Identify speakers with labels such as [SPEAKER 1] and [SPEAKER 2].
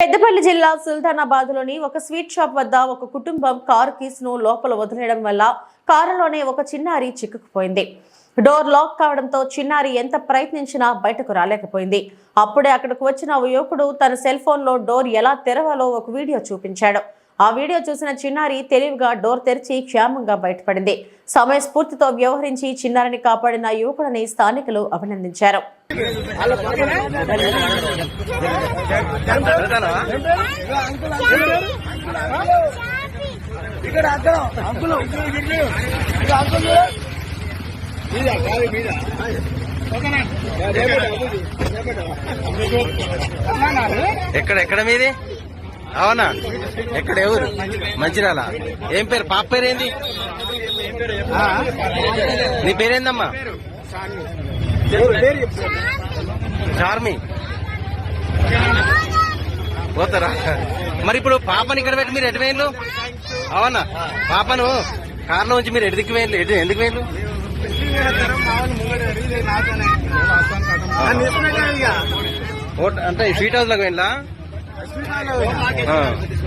[SPEAKER 1] పెద్దపల్లి జిల్లా సుల్తానాబాద్లోని ఒక sweet shop వద్ద ఒక కుటుంబం కారు కీస్ను లోపల వదిలేయడం వల్ల కారులోనే ఒక చిన్నారి చిక్కుకుపోయింది. డోర్ లాక్ కావడంతో చిన్నారి ఎంత ప్రయత్నించినా బయటకు రాలేకపోయింది. అప్పుడే అక్కడికి వచ్చిన ఒక యువకుడు తన సెల్ ఫోన్లో డోర్ ఎలా తెరవాలో ఒక వీడియో చూపించాడు. ఆ వీడియో చూసిన చిన్నారి తెలివిగా డోర్ తెరిచి క్షేమంగా బయటపడింది. సమయస్ఫూర్తితో వ్యవహరించి చిన్నారిని కాపాడిన యువకుడిని స్థానికులు అభినందించారు.
[SPEAKER 2] ఇక్కడ అంకులు ఇక్కడ మీద గాలి మీద
[SPEAKER 3] ఎక్కడ ఎక్కడ మీది? అవునా? ఎక్కడ ఎవరు? మంచిర్యాల ఏం పేరు? పాప పేరు ఏంది నీ పేరేందమ్మా? చార్మి. పోతారా? మరి ఇప్పుడు పాపని ఇక్కడ పెట్టి మీరు ఎటు వేయండు అవునా? పాపను కార్లో ఉంచి మీరు ఎటు దిక్కు వేయండి ఎటు ఎందుకు ఓట్- అంటే స్వీట్ హౌస్లోకి వెళ్ళా 嗯.